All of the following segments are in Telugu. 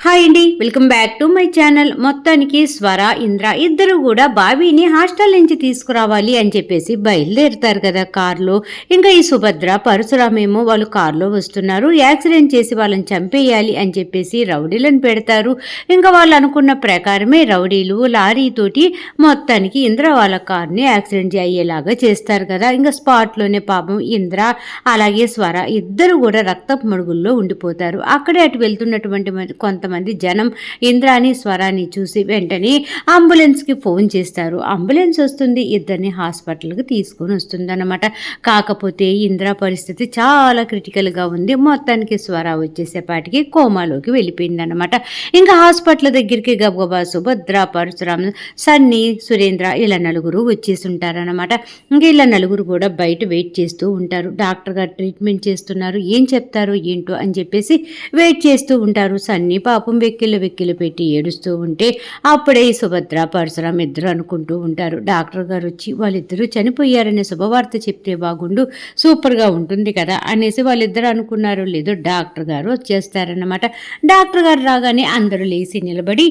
హాయ్ అండి welcome back to my channel. మొత్తానికి స్వర ఇంద్ర ఇద్దరు కూడా బాబీని హాస్టల్ నుంచి తీసుకురావాలి అని చెప్పేసి బయలుదేరుతారు కదా కార్లో. ఇంకా ఈ సుభద్ర పరశురామేమో వాళ్ళు కార్లో వస్తున్నారు. యాక్సిడెంట్ చేసి వాళ్ళని చంపేయాలి అని చెప్పేసి రౌడీలను పెడతారు. ఇంకా వాళ్ళు అనుకున్న ప్రకారమే రౌడీలు లారీతోటి మొత్తానికి ఇంద్ర వాళ్ళ కార్ని యాక్సిడెంట్ అయ్యేలాగా చేస్తారు కదా. ఇంకా స్పాట్లోనే పాపం ఇంద్ర అలాగే స్వర ఇద్దరు కూడా రక్తపు మడుగుల్లో ఉండిపోతారు. అక్కడే అటు వెళ్తున్నటువంటి కొంత కొంతమంది జనం ఇంద్రాని స్వరాన్ని చూసి వెంటనే అంబులెన్స్కి ఫోన్ చేస్తారు. అంబులెన్స్ వస్తుంది ఇద్దరిని హాస్పిటల్కి తీసుకొని వస్తుంది అనమాట కాకపోతే ఇంద్ర పరిస్థితి చాలా క్రిటికల్గా ఉంది. మొత్తానికి స్వర వచ్చేసేపాటికి కోమాలోకి వెళ్ళిపోయింది అనమాట ఇంకా హాస్పిటల్ దగ్గరికి గబగబా సుభద్ర పరశురామ్ సన్నీ సురేంద్ర ఇలా నలుగురు వచ్చేసి ఉంటారన్నమాట. ఇంకా ఇలా నలుగురు కూడా బయట వెయిట్ చేస్తూ ఉంటారు. డాక్టర్ గారు ట్రీట్మెంట్ చేస్తున్నారు. ఏం చెప్తారు ఏంటో అని చెప్పేసి వెయిట్ చేస్తూ ఉంటారు. సన్నీ పాపం వెక్కిళ్ళు వెక్కిళ్ళు పెట్టి ఏడుస్తూ ఉంటే అప్పుడే ఈ సుభద్ర పరశురాం ఇద్దరు అనుకుంటూ ఉంటారు. డాక్టర్ గారు వచ్చి వాళ్ళిద్దరూ చనిపోయారనే శుభవార్త చెప్తే బాగుండు సూపర్గా ఉంటుంది కదా అనేసి వాళ్ళిద్దరు అనుకున్నారు. లేదో డాక్టర్ గారు వచ్చేస్తారన్నమాట. డాక్టర్ గారు రాగానే అందరూ లేచి నిలబడి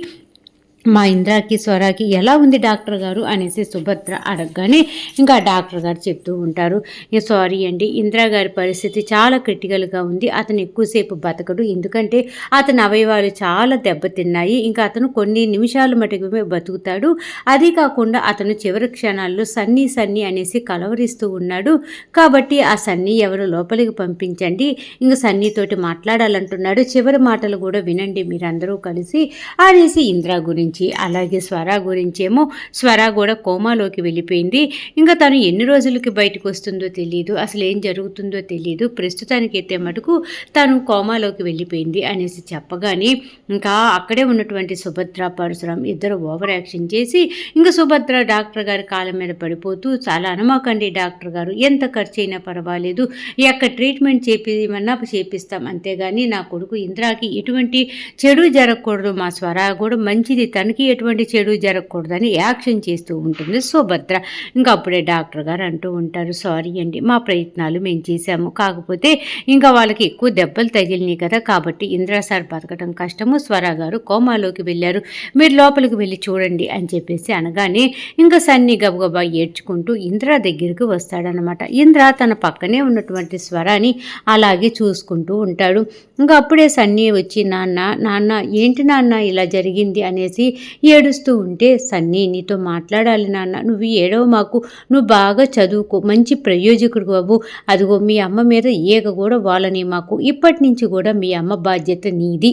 మా ఇంద్రాకి స్వరాకి ఎలా ఉంది డాక్టర్ గారు అనేసి సుభద్ర అడగగానే ఇంకా డాక్టర్ గారు చెప్తూ ఉంటారు. సారీ అండి ఇందిరా గారి పరిస్థితి చాలా క్రిటికల్గా ఉంది. అతను ఎక్కువసేపు బతకడు. ఎందుకంటే అతని అవయవాలు చాలా దెబ్బతిన్నాయి. ఇంకా అతను కొన్ని నిమిషాలు మటుకు బతుకుతాడు. అదే కాకుండా అతను చివరి క్షణాల్లో సన్నీ సన్నీ అనేసి కలవరిస్తూ ఉన్నాడు. కాబట్టి ఆ సన్నీ ఎవరు లోపలికి పంపించండి. ఇంకా సన్నీతోటి మాట్లాడాలంటున్నాడు. చివరి మాటలు కూడా వినండి మీరందరూ కలిసి అనేసి ఇందిరా గురించి అలాగే స్వర గురించేమో స్వర కూడా కోమాలోకి వెళ్ళిపోయింది. ఇంకా తను ఎన్ని రోజులకి బయటకు వస్తుందో తెలియదు అసలు ఏం జరుగుతుందో తెలియదు ప్రస్తుతానికైతే మటుకు తను కోమాలోకి వెళ్ళిపోయింది అనేసి చెప్పగానే ఇంకా అక్కడే ఉన్నటువంటి సుభద్ర పరశురాం ఇద్దరు ఓవర్ యాక్షన్ చేసి ఇంకా సుభద్ర డాక్టర్ గారి కాళ్ళ మీద పడిపోతూ చాలా అనమాకండి డాక్టర్ గారు ఎంత ఖర్చు అయినా పర్వాలేదు ఎక్కడ ట్రీట్మెంట్ చేపిమన్నా చేపిస్తాం అంతేగాని నా కొడుకు ఇంద్రాకి ఎటువంటి చెడు జరగకూడదు మా స్వర కూడా మంచిది తనకి ఎటువంటి చెడు జరగకూడదని యాక్షన్ చేస్తూ ఉంటుంది సుభద్ర. ఇంకా అప్పుడే డాక్టర్ గారు అంటూ ఉంటారు సారీ అండి మా ప్రయత్నాలు మేము చేశాము. కాకపోతే ఇంకా వాళ్ళకి ఎక్కువ దెబ్బలు తగిలినాయి కదా కాబట్టి ఇంద్రా సార్ బతకడం కష్టము. స్వర గారు కోమాలోకి వెళ్ళారు. మీరు లోపలికి వెళ్ళి చూడండి అని చెప్పేసి అనగానే ఇంకా సన్ని గబగబా ఏడ్చుకుంటూ ఇంద్ర దగ్గరికి వస్తాడనమాట ఇంద్ర తన పక్కనే ఉన్నటువంటి స్వరాన్ని అలాగే చూసుకుంటూ ఉంటాడు. ఇంకా అప్పుడే సన్నీ వచ్చి నాన్న నాన్న ఏంటి నాన్న ఇలా జరిగింది? అనేసి ఏడుస్తూ ఉంటే సన్నీ నీతో మాట్లాడాలి నాన్న. నువ్వు ఏడవ మాకు. నువ్వు బాగా చదువుకో. మంచి ప్రయోజకుడు బాబు అదిగో మీ అమ్మ మీద ఈగ కూడా వాళ్ళని మాకు. ఇప్పటి నుంచి కూడా మీ అమ్మ బాధ్యత నీది.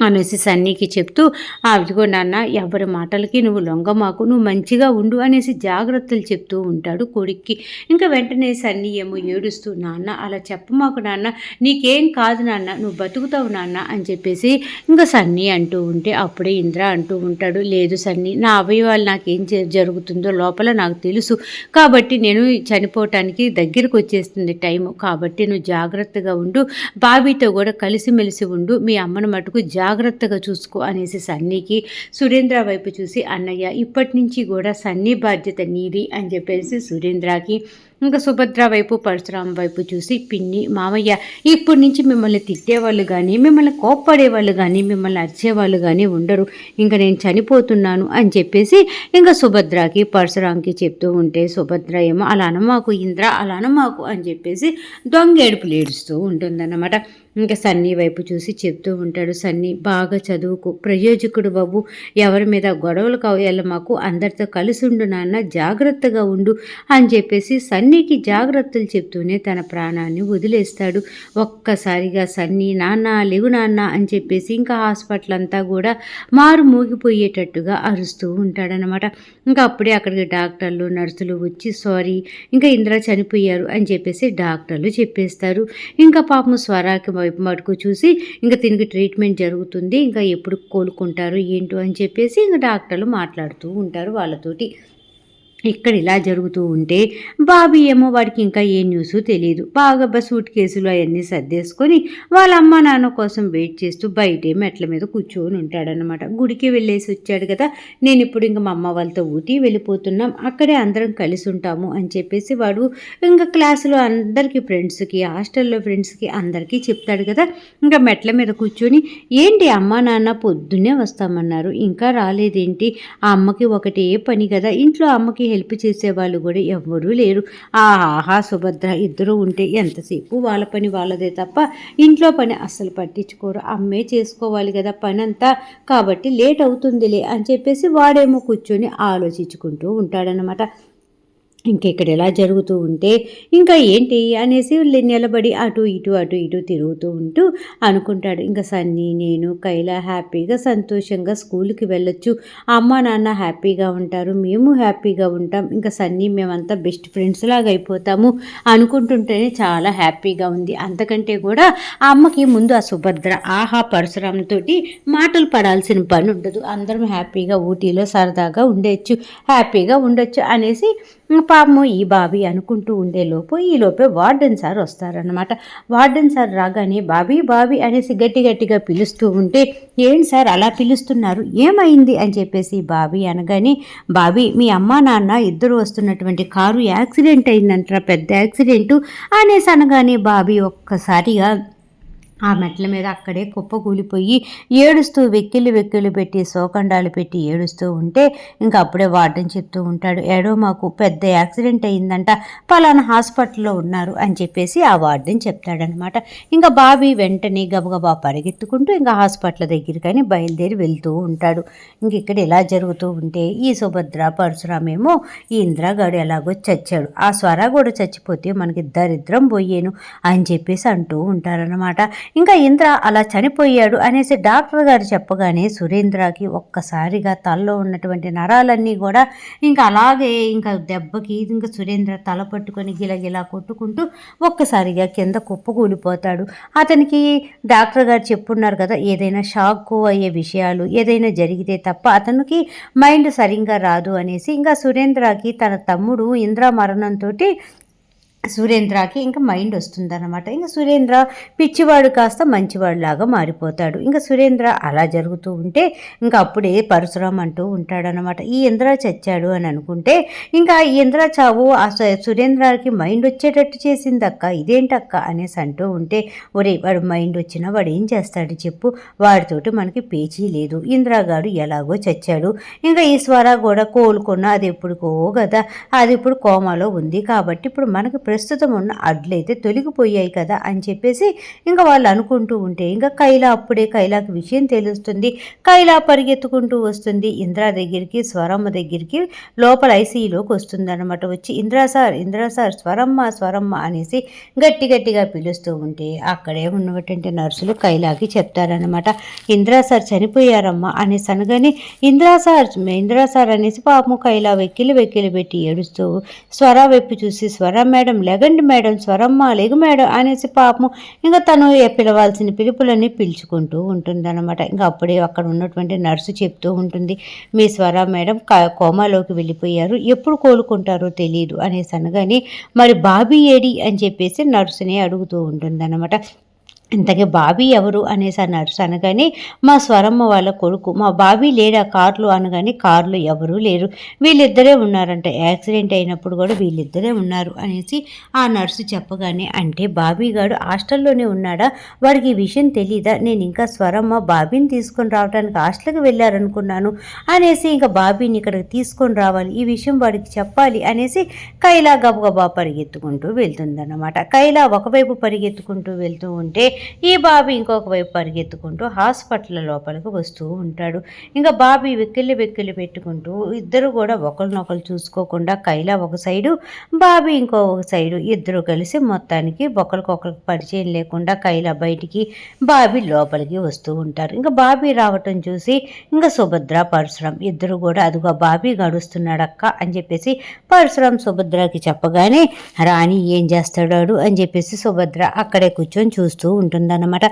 అనేసి సన్నీకి చెప్తూ అదిగో నాన్న ఎవరి మాటలకి నువ్వు లొంగమాకు నువ్వు మంచిగా ఉండు అనేసి జాగ్రత్తలు చెప్తూ ఉంటాడు కొడుక్కి. ఇంకా వెంటనే సన్నీ ఏమో ఏడుస్తూ నాన్న అలా చెప్పమాకు నాన్న నీకేం కాదు నాన్న నువ్వు బతుకుతావు నాన్న అని చెప్పేసి ఇంకా సన్నీ అంటూ ఉంటే అప్పుడే ఇంద్ర అంటూ ఉంటాడు లేదు సన్నీ నా అవయవాలు నాకేం జ- జరుగుతుందో లోపల నాకు తెలుసు కాబట్టి నేను చనిపోవటానికి దగ్గరకు వచ్చేస్తుంది టైము కాబట్టి నువ్వు జాగ్రత్తగా ఉండు బాబీతో కూడా కలిసిమెలిసి ఉండు మీ అమ్మను మటుకు జా జాగ్రత్తగా చూసుకో అనేసి సన్నీకి సురేంద్ర వైపు చూసి అన్నయ్య ఇప్పటి నుంచి కూడా సన్నీ బాధ్యత నీది అని చెప్పేసి సురేంద్రకి ఇంకా సుభద్ర వైపు పరశురాం వైపు చూసి పిన్ని మామయ్య ఇప్పటి నుంచి మిమ్మల్ని తిట్టేవాళ్ళు కానీ మిమ్మల్ని కోప్పడేవాళ్ళు కానీ మిమ్మల్ని అరిచేవాళ్ళు కానీ ఉండరు. ఇంకా నేను చనిపోతున్నాను అని చెప్పేసి ఇంకా సుభద్రకి పరశురాంకి చెప్తూ ఉంటే సుభద్ర ఏమో అలా అనమాకు ఇంద్ర అలా అనమాకు అని చెప్పేసి దొంగ ఏడుపులు ఏడుస్తూ ఉంటుందన్నమాట. ఇంకా సన్నీ వైపు చూసి చెప్తూ ఉంటాడు సన్నీ బాగా చదువుకు. ప్రయోజకుడు బాబు ఎవరి మీద గొడవలు కావాలి మాకు. అందరితో కలిసి ఉండు నాన్న జాగ్రత్తగా ఉండు అని చెప్పేసి సన్నీకి జాగ్రత్తలు చెప్తూనే తన ప్రాణాన్ని వదిలేస్తాడు. ఒక్కసారిగా సన్నీ నాన్న లేవు నాన్న అని చెప్పేసి ఇంకా హాస్పిటల్ అంతా కూడా మారు మోగిపోయేటట్టుగా అరుస్తూ ఉంటాడనమాట ఇంకా అప్పుడే అక్కడికి డాక్టర్లు నర్సులు వచ్చి సారీ ఇంకా ఇంద్ర చనిపోయారు అని చెప్పేసి డాక్టర్లు చెప్పేస్తారు. ఇంకా పాపం స్వరాకి వైపు మటుకు చూసి ఇంకా దీనికి ట్రీట్మెంట్ జరుగుతుంది. ఇంకా ఎప్పుడు కోలుకుంటారు ఏంటో అని చెప్పేసి ఇంకా డాక్టర్లు మాట్లాడుతూ ఉంటారు వాళ్ళతోటి. ఇక్కడ ఇలా జరుగుతూ ఉంటే బాబీ ఏమో వాడికి ఇంకా ఏ న్యూస్ తెలియదు బాగా సూట్ కేసులు అవన్నీ సర్దేసుకొని వాళ్ళ అమ్మ నాన్న కోసం వెయిట్ చేస్తూ బయటే మెట్ల మీద కూర్చొని ఉంటాడనమాట గుడికి వెళ్ళేసి వచ్చాడు కదా నేను ఇప్పుడు ఇంకా మా అమ్మ వాళ్ళతో ఊటీ వెళ్ళిపోతున్నాం. అక్కడే అందరం కలిసి ఉంటాము అని చెప్పేసి వాడు ఇంకా క్లాసులో అందరికీ ఫ్రెండ్స్కి హాస్టల్లో ఫ్రెండ్స్కి అందరికీ చెప్తాడు కదా. ఇంకా మెట్ల మీద కూర్చొని ఏంటి అమ్మ నాన్న పొద్దున్నే వస్తామన్నారు. ఇంకా రాలేదేంటి? ఆ అమ్మకి ఒకటే పని కదా. ఇంట్లో అమ్మకి హెల్ప్ చేసేవాళ్ళు కూడా ఎవ్వరూ లేరు. ఆహా సుభద్ర ఇద్దరు ఉంటే ఎంతసేపు వాళ్ళ పని వాళ్ళదే తప్ప ఇంట్లో పని అస్సలు పట్టించుకోరు. అమ్మే చేసుకోవాలి కదా పని అంతా కాబట్టి లేట్ అవుతుందిలే అని చెప్పేసి వాడేమో కూర్చొని ఆలోచించుకుంటూ ఉంటాడనమాట ఇంకెక్కడ ఎలా జరుగుతూ ఉంటే ఇంకా ఏంటి అనేసి నిలబడి అటు ఇటు అటు ఇటు తిరుగుతూ ఉంటూ అనుకుంటాడు. ఇంకా సన్నీ నేను కైలా హ్యాపీగా సంతోషంగా స్కూల్కి వెళ్ళొచ్చు. అమ్మ నాన్న హ్యాపీగా ఉంటారు. మేము హ్యాపీగా ఉంటాం. ఇంకా సన్నీ మేమంతా బెస్ట్ ఫ్రెండ్స్ లాగా అయిపోతాము అనుకుంటుంటేనే చాలా హ్యాపీగా ఉంది. అంతకంటే కూడా ఆ అమ్మకి ముందు ఆ సుభద్ర ఆహా పరశురామంతో మాటలు పడాల్సిన పని ఉండదు. అందరం హ్యాపీగా ఊటీలో సరదాగా ఉండొచ్చు. హ్యాపీగా ఉండొచ్చు అనేసి పాపము ఈ బాబీ అనుకుంటూ ఉండేలోపు ఈలోపే వార్డెన్ సార్ వస్తారనమాట వార్డెన్ సార్ రాగానే బాబీ బాబీ అనేసి గట్టి గట్టిగా పిలుస్తూ ఉంటే ఏంటి సార్ అలా పిలుస్తున్నారు? ఏమైంది? అని చెప్పేసి బాబీ అనగానే బాబీ మీ అమ్మా నాన్న ఇద్దరు వస్తున్నటువంటి కారు యాక్సిడెంట్ అయిందంటారా పెద్ద యాక్సిడెంటు అనేసి అనగానే బాబీ ఒక్కసారిగా ఆ మెట్ల మీద అక్కడే కుప్ప కూలిపోయి ఏడుస్తూ వెక్కిలి వెక్కిలి పెట్టి శోకండాలు పెట్టి ఏడుస్తూ ఉంటే ఇంకా అప్పుడే వార్డెన్ చెప్తూ ఉంటాడు ఏడో మాకు పెద్ద యాక్సిడెంట్ అయిందంట పలానా హాస్పిటల్లో ఉన్నారు అని చెప్పేసి ఆ వార్డెన్ చెప్తాడనమాట. ఇంకా బాబి వెంటనే గబగబా పరిగెత్తుకుంటూ ఇంకా హాస్పిటల్ దగ్గరికని బయలుదేరి వెళ్తూ ఉంటాడు. ఇంక ఇక్కడ ఇలా జరుగుతూ ఉంటే ఈ సుభద్ర పరశురామేమో ఈ ఇందిరాగాడు ఎలాగో చచ్చాడు ఆ స్వర కూడా చచ్చిపోతే మనకి దరిద్రం పోయేను అని చెప్పేసి అంటూ ఉంటారనమాట. ఇంకా ఇంద్ర అలా చనిపోయాడు అనేసి డాక్టర్ గారు చెప్పగానే సురేంద్రకి ఒక్కసారిగా తలలో ఉన్నటువంటి నరాలన్నీ కూడా ఇంకా అలాగే ఇంకా దెబ్బకి ఇంకా సురేంద్ర తల పట్టుకొని గిలగిలా కొట్టుకుంటూ ఒక్కసారిగా కింద కుప్పకూలిపోతాడు. అతనికి డాక్టర్ గారు చెప్పున్నారు కదా ఏదైనా షాక్ అయ్యే విషయాలు ఏదైనా జరిగితే తప్ప అతనికి మైండ్ సరిగ్గా రాదు అనేసి ఇంకా సురేంద్రకి తన తమ్ముడు ఇంద్ర మరణంతో సురేంద్రకి ఇంకా మైండ్ వస్తుందన్నమాట. ఇంకా సురేంద్ర పిచ్చివాడు కాస్త మంచివాడులాగా మారిపోతాడు. ఇంకా సురేంద్ర అలా జరుగుతూ ఉంటే ఇంకా అప్పుడే పరశురామ్ అంటూ ఉంటాడనమాట ఈ ఇంద్ర చచ్చాడు అని అనుకుంటే ఇంకా ఈ ఇంద్ర చావు ఆ సురేంద్రకి మైండ్ వచ్చేటట్టు చేసిందక్క? ఇదేంటక్క? అనేసి అంటూ ఉంటే ఒరే వాడు మైండ్ వచ్చినా వాడు ఏం చేస్తాడు చెప్పు? వాడితోటి మనకి పేచీ లేదు. ఇంద్రాగాడు ఎలాగో చచ్చాడు. ఇంకా ఈశ్వర కూడా కోలుకున్న అది ఎప్పుడుకో కదా అది ఇప్పుడు కోమాలో ఉంది కాబట్టి ఇప్పుడు మనకి ప్రస్తుతం ఉన్న అడ్లయితే తొలగిపోయాయి కదా అని చెప్పేసి ఇంకా వాళ్ళు అనుకుంటూ ఉంటే ఇంకా కైలా అప్పుడే కైలాకి విషయం తెలుస్తుంది. కైలా పరిగెత్తుకుంటూ వస్తుంది. ఇంద్రా దగ్గరికి స్వరమ్మ దగ్గరికి లోపల ఐసీయూలోకి వస్తుందన్నమాట. వచ్చి ఇంద్రా సార్ ఇంద్రా సార్ స్వరమ్మ స్వరమ్మ అనేసి గట్టి గట్టిగా పిలుస్తూ ఉంటే అక్కడే ఉన్నటువంటి నర్సులు కైలాకి చెప్తారనమాట ఇంద్రా సార్ చనిపోయారమ్మా అనేసి అనగానే ఇంద్రా సార్ ఇంద్రా సార్ అనేసి పాపము కైలా వెక్కిలి వెక్కిలి పెట్టి ఏడుస్తూ స్వర వైపు చూసి స్వర మేడం లెగండి మేడం స్వరమ్మ లెగు మేడం అనేసి పాపం ఇంకా తను పిలవాల్సిన పిలుపులన్నీ పిలుచుకుంటూ ఉంటుందన్నమాట. ఇంకా అప్పుడే అక్కడ ఉన్నటువంటి నర్సు చెప్తూ ఉంటుంది మీ స్వర మేడం కోమాలోకి వెళ్ళిపోయారు ఎప్పుడు కోలుకుంటారో తెలియదు అనేసి అనగానే మరి బాబీ ఏడి? అని చెప్పేసి నర్సునే అడుగుతూ ఉంటుందన్నమాట. ఇంతకీ బాబీ ఎవరు అనేసి అన్నారు అనగానే మా స్వరమ్మ వాళ్ళ కొడుకు. మా బాబీ లేడా? కార్లు? అనగానే కార్లు ఎవరూ లేరు. వీళ్ళిద్దరే ఉన్నారంట. యాక్సిడెంట్ అయినప్పుడు కూడా వీళ్ళిద్దరే ఉన్నారు అనేసి ఆ నర్సు చెప్పగానే అంటే బాబీ గారు హాస్టల్లోనే ఉన్నాడా? వాడికి ఈ విషయం తెలీదా? నేను ఇంకా స్వరమ్మ బాబీని తీసుకొని రావడానికి హాస్టల్కి వెళ్ళారనుకున్నాను అనేసి ఇంకా బాబీని ఇక్కడికి తీసుకొని రావాలి. ఈ విషయం వాడికి చెప్పాలి అనేసి కైలా గబగబా పరిగెత్తుకుంటూ వెళ్తుందన్నమాట. కైలా ఒకవైపు పరిగెత్తుకుంటూ వెళ్తూ ఉంటే ఈ బాబీ ఇంకొక వైపు పరిగెత్తుకుంటూ హాస్పిటల్ లోపలికి వస్తూ ఉంటాడు. ఇంకా బాబీ వెక్కిలి వెక్కిలి పెట్టుకుంటూ ఇద్దరు కూడా ఒకరినొకరు చూసుకోకుండా కైలా ఒక సైడు బాబీ ఇంకో ఒక సైడు ఇద్దరు కలిసి మొత్తానికి ఒకరికొకరికి పరిచయం లేకుండా కైలా బయటికి బాబీ లోపలికి వస్తూ ఉంటారు. ఇంకా బాబీ రావటం చూసి ఇంకా సుభద్ర పరశురాం ఇద్దరు కూడా అదిగో బాబీ గడుస్తున్నాడక్క అని చెప్పేసి పరశురాం సుభద్రకి చెప్పగానే రాణి ఏం చేస్తాడాడు అని చెప్పేసి సుభద్ర అక్కడే కూర్చొని చూస్తూ ఉంటారు ఉంటుందన్నమాట.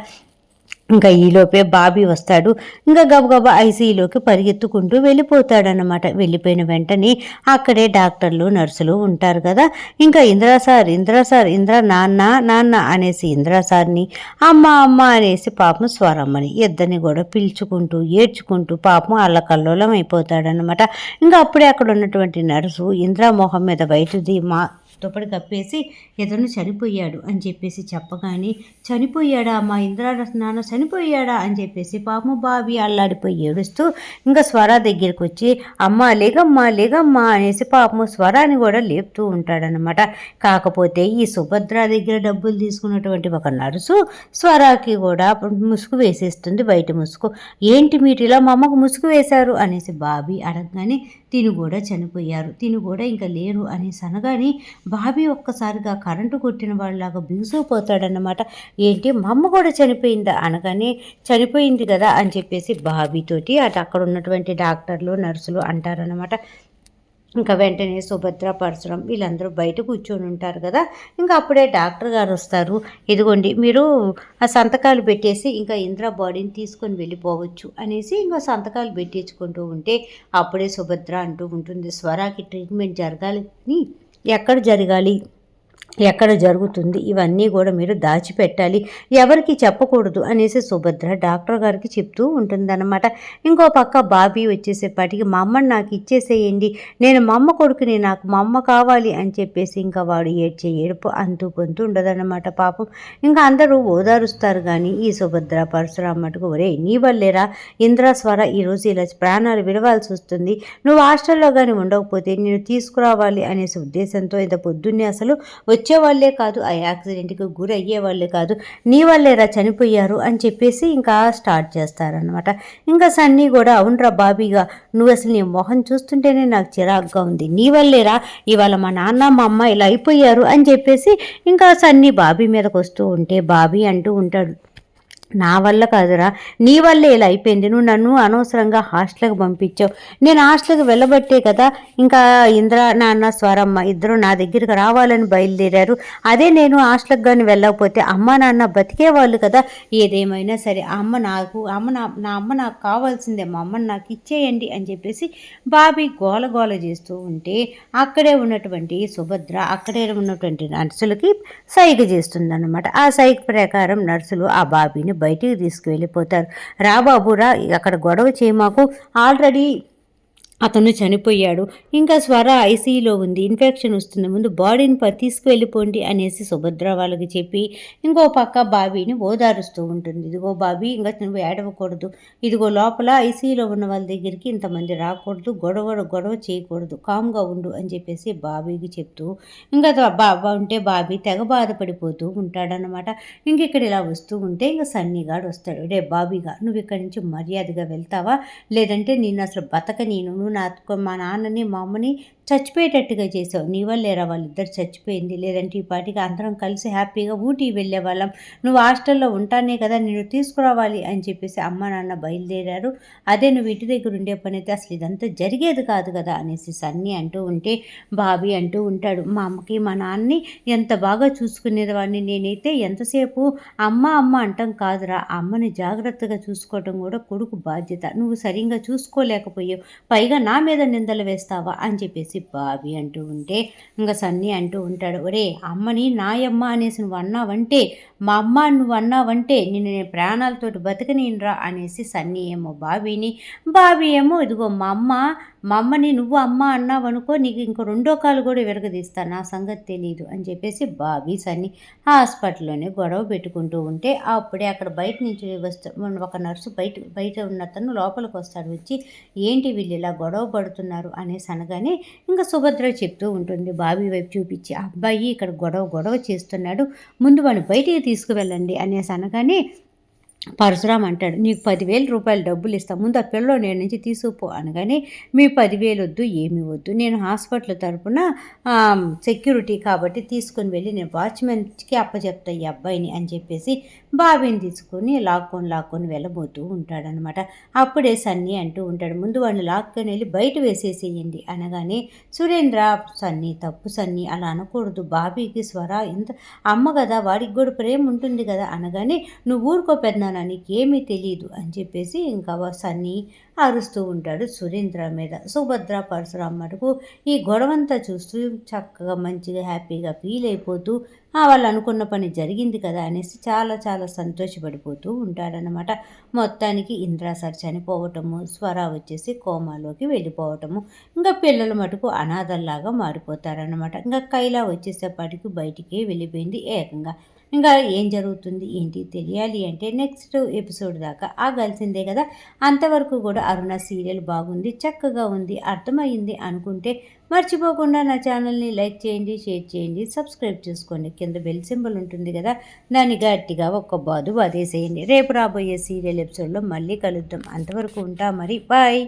ఇంకా ఈలోపే బాబీ వస్తాడు. ఇంకా గబగబా ఐసీయూలోకి పరిగెత్తుకుంటూ వెళ్ళిపోతాడనమాట వెళ్ళిపోయిన వెంటనే అక్కడే డాక్టర్లు నర్సులు ఉంటారు కదా. ఇంకా ఇంద్రా సార్ ఇంద్రా సార్ ఇంద్రా నాన్న నాన్న అనేసి ఇంద్రా సార్ని అమ్మ అమ్మ అనేసి పాపం స్వరమ్మని ఇద్దరిని కూడా పిలుచుకుంటూ ఏడ్చుకుంటూ పాపం అల్లకల్లోలం అయిపోతాడనమాట ఇంకా అప్పుడే అక్కడ ఉన్నటువంటి నర్సు ఇంద్రా మొహం మీద వైద్యుది మా దుప్పటి కప్పేసి ఇతను చనిపోయాడు అని చెప్పేసి చెప్పగానే చనిపోయాడా మా ఇంద్రాడ నాన్న చనిపోయాడా? అని చెప్పేసి పాపం బావి అల్లాడిపోయి ఏడుస్తూ ఇంకా స్వర దగ్గరికి వచ్చి అమ్మ లేగమ్మా లేగమ్మా అనేసి పాపము స్వరాన్ని కూడా లేపుతూ ఉంటాడనమాట కాకపోతే ఈ సుభద్ర దగ్గర డబ్బులు తీసుకున్నటువంటి ఒక నర్సు స్వరాకి కూడా ముసుగు వేసేస్తుంది బయట ముసుగు. ఏంటి మీరు ఇలా మా అమ్మకు ముసుగు వేశారు? అనేసి బాబీ అడగగానే తిను కూడా చనిపోయారు తిను కూడా ఇంకా లేరు అనేసి అనగానే బాబీ ఒక్కసారిగా కరెంటు కొట్టిన వాళ్ళలాగా బిగుసిపోతాడనమాట ఏంటి? మా అమ్మ కూడా చనిపోయిందా? అనగానే చనిపోయింది కదా అని చెప్పేసి బాబీతోటి అటు అక్కడ ఉన్నటువంటి డాక్టర్లు నర్సులు అంటారనమాట ఇంకా వెంటనే సుభద్ర పరశురం వీళ్ళందరూ బయట కూర్చొని ఉంటారు కదా. ఇంకా అప్పుడే డాక్టర్ గారు వస్తారు. ఇదిగోండి మీరు ఆ సంతకాలు పెట్టేసి ఇంకా ఇంద్ర బాడీని తీసుకొని వెళ్ళిపోవచ్చు అనేసి ఇంకా సంతకాలు పెట్టించుకుంటూ ఉంటే అప్పుడే సుభద్ర అంటూ ఉంటుంది స్వరాకి ట్రీట్మెంట్ జరగాలని ఎక్కడ జరగాలి? ఎక్కడ జరుగుతుంది? ఇవన్నీ కూడా మీరు దాచిపెట్టాలి. ఎవరికి చెప్పకూడదు అనేసి సుభద్ర డాక్టర్ గారికి చెప్తూ ఉంటుందన్నమాట. ఇంకో పక్క బాబీ వచ్చేసేపాటికి మా అమ్మని నాకు ఇచ్చేసేయండి. నేను మా అమ్మ కొడుకుని నాకు మా అమ్మ కావాలి అని చెప్పేసి ఇంకా వాడు ఏడ్చే ఏడుపు అంతూ పొంతూ ఉండదన్నమాట పాపం. ఇంకా అందరూ ఓదారుస్తారు కానీ ఈ సుభద్ర పరశురామ మటుకు ఒరే నీ వల్లేరా? ఇంద్రాస్వర ఈరోజు ఇలా ప్రాణాలు విడవాల్సి వస్తుంది. నువ్వు హాస్టల్లో కానీ ఉండకపోతే నేను తీసుకురావాలి అనేసి ఉద్దేశంతో ఇంత పొద్దున్నే అసలు వచ్చేవాళ్ళే కాదు ఆ యాక్సిడెంట్కి గురి కాదు నీ వాళ్ళేరా చనిపోయారు అని చెప్పేసి ఇంకా స్టార్ట్ చేస్తారనమాట ఇంకా సన్నీ కూడా అవునరా బాబీగా నువ్వు అసలు నీ మొహం చూస్తుంటేనే నాకు చిరాగ్గా ఉంది. నీ వల్లేరా ఇవాళ మా నాన్న మా అమ్మ ఇలా అయిపోయారు అని చెప్పేసి ఇంకా సన్నీ బాబీ మీదకి వస్తూ ఉంటే బాబీ అంటూ ఉంటాడు నా వల్ల కాదురా. నీ వల్లే ఇలా అయిపోయింది. నువ్వు నన్ను అనవసరంగా హాస్టల్కి పంపించావు. నేను హాస్టల్కి వెళ్ళబట్టే కదా ఇంకా ఇంద్ర నాన్న స్వరమ్మ ఇద్దరు నా దగ్గరికి రావాలని బయలుదేరారు. అదే నేను హాస్టల్కి కానీ వెళ్ళకపోతే అమ్మ నాన్న బతికేవాళ్ళు కదా. ఏదేమైనా సరే అమ్మ నాకు అమ్మ నా నా అమ్మ నాకు కావాల్సిందే. మా అమ్మని నాకు ఇచ్చేయండి అని చెప్పేసి బాబీ గోల గోల చేస్తూ ఉంటే అక్కడే ఉన్నటువంటి సుభద్ర అక్కడే ఉన్నటువంటి నర్సులకి సైగ చేస్తుందన్నమాట. ఆ సైగ ప్రకారం నర్సులు ఆ బాబీని బయటికి తీసుకువెళ్ళిపోతారు. రా బాబు రా అక్కడ గొడవ చేయమాకు. ఆల్రెడీ అతను చనిపోయాడు. ఇంకా స్వర ఐసీయూలో ఉంది. ఇన్ఫెక్షన్ వస్తుంది ముందు బాడీని తీసుకువెళ్ళిపోండి అనేసి సుభద్ర వాళ్ళకి చెప్పి ఇంకో పక్క బాబీని ఓదారుస్తూ ఉంటుంది. ఇదిగో బాబీ ఇంకా నువ్వు ఏడవకూడదు. ఇదిగో లోపల ఐసీయూలో ఉన్న వాళ్ళ దగ్గరికి ఇంతమంది రాకూడదు. గొడవ గొడవ చేయకూడదు. కామ్గా ఉండు అని చెప్పేసి బాబీకి చెప్తూ ఇంకా బాబా ఉంటే బాబీ తెగ బాధపడిపోతూ ఉంటాడనమాట ఇంక ఇక్కడ ఇలా వస్తూ ఉంటే ఇంకా సన్నీగాడు వస్తాడు. రే బాబీగా నువ్వు ఇక్కడి నుంచి మర్యాదగా వెళ్తావా? లేదంటే నేను అసలు బతక నేను. నువ్వు నా మా నాన్నని మా అమ్మని చచ్చిపోయేటట్టుగా చేసావు. నీ వల్లేరా వాళ్ళిద్దరు చచ్చిపోయింది? లేదంటే ఈ పాటికి అందరం కలిసి హ్యాపీగా ఊటీ వెళ్ళే వాళ్ళం నువ్వు హాస్టల్లో ఉంటానే కదా నేను తీసుకురావాలి అని చెప్పేసి అమ్మ నాన్న బయలుదేరారు. అదే నువ్వు ఇంటి దగ్గర ఉండే పని అయితే అసలు ఇదంతా జరిగేది కాదు కదా అనేసి సన్నీ అంటూ ఉంటే బాబీ అంటూ ఉంటాడు. మా అమ్మకి మా నాన్నని ఎంత బాగా చూసుకునేది వాడిని నేనైతే ఎంతసేపు అమ్మ అమ్మ అంటాం కాదురా. అమ్మని జాగ్రత్తగా చూసుకోవటం కూడా కొడుకు బాధ్యత. నువ్వు సరిగ్గా చూసుకోలేకపోయావు. పైగా నా మీద నిందలు వేస్తావా అని చెప్పేసి బావి అంటూ ఉంటే. ఇంకా సన్నీ అంటూ ఉంటాడు ఒరే అమ్మని నాయమ్మ అనేసి నువ్వు అన్నావంటే మా అమ్మ నువ్వు అన్నావంటే నిన్ను నేను ప్రాణాలతోటి బతకనీనరా అనేసి సన్నీ ఏమో బాబీని బాబీ ఏమో ఇదిగో మా అమ్మ మా అమ్మని నువ్వు అమ్మ అన్నావు అనుకో నీకు ఇంకో రెండో కాలు కూడా విరగదీస్తాను నా సంగతి తెలియదు అని చెప్పేసి బాబీస్ అని హాస్పిటల్లోనే గొడవ పెట్టుకుంటూ ఉంటే అప్పుడే అక్కడ బయట నుంచి వస్తా ఒక నర్సు బయట బయట ఉన్నతను లోపలికి వస్తాడు వచ్చి ఏంటి వీళ్ళు ఇలా గొడవ పడుతున్నారు అనేసి అనగానే ఇంకా సుభద్ర చెప్తూ ఉంటుంది బాబీ వైపు చూపించి అబ్బాయి ఇక్కడ గొడవ గొడవ చేస్తున్నాడు ముందు వాడిని బయటికి తీసుకువెళ్ళండి అనేసి అనగానే పరశురామ్ అంటాడు నీకు పదివేల రూపాయలు డబ్బులు ఇస్తా ముందు ఆ పిల్లలు నేను నుంచి తీసుకుపో అనగానే మీ పదివేలు వద్దు ఏమి వద్దు. నేను హాస్పిటల్ తరపున సెక్యూరిటీ కాబట్టి తీసుకుని వెళ్ళి నేను వాచ్మెన్కి అప్పచెప్తా ఈ అబ్బాయిని అని చెప్పేసి బాబీని తీసుకొని లాక్కొని లాక్కొని వెళ్ళబోతూ ఉంటాడనమాట. అప్పుడే సన్నీ అంటూ ఉంటాడు ముందు వాడిని లాక్కొని వెళ్ళి బయట వేసేసేయండి అనగానే సురేంద్ర సన్నీ తప్పు సన్నీ అలా అనకూడదు. బాబీకి స్వర ఇంత అమ్మ కదా వాడికి కూడా ప్రేమ ఉంటుంది కదా అనగానే నువ్వు ఊరుకో పెద్దనా నీకేమీ తెలియదు అని చెప్పేసి ఇంకా సన్నీ అరుస్తూ ఉంటాడు సురేంద్ర మీద. సుభద్ర పరశురామ్ మటుకు ఈ గొడవంతా చూస్తూ చక్కగా మంచిగా హ్యాపీగా ఫీల్ అయిపోతూ వాళ్ళు అనుకున్న పని జరిగింది కదా అనేసి చాలా చాలా సంతోషపడిపోతూ ఉంటాడనమాట మొత్తానికి ఇంద్రా సార్ చనిపోవటము స్వర వచ్చేసి కోమాలోకి వెళ్ళిపోవటము ఇంకా పిల్లలు మటుకు అనాథల్లాగా మారిపోతారనమాట ఇంకా కైలా వచ్చేసేపాటికి బయటికి వెళ్ళిపోయింది ఏకంగా. ఇంకా ఏం జరుగుతుంది ఏంటి తెలియాలి అంటే నెక్స్ట్ ఎపిసోడ్ దాకా ఆగాల్సిందే కదా. అంతవరకు కూడా అరుణ సీరియల్ బాగుంది చక్కగా ఉంది అర్థమైంది అనుకుంటే మర్చిపోకుండా నా ఛానల్ని లైక్ చేయండి షేర్ చేయండి సబ్స్క్రైబ్ చేసుకోండి. కింద బెల్ సింబల్ ఉంటుంది కదా దాన్ని గట్టిగా ఒక్క బాదు బాధేసేయండి రేపు రాబోయే సీరియల్ ఎపిసోడ్లో మళ్ళీ కలుద్దాం. అంతవరకు ఉంటా మరి. బాయ్.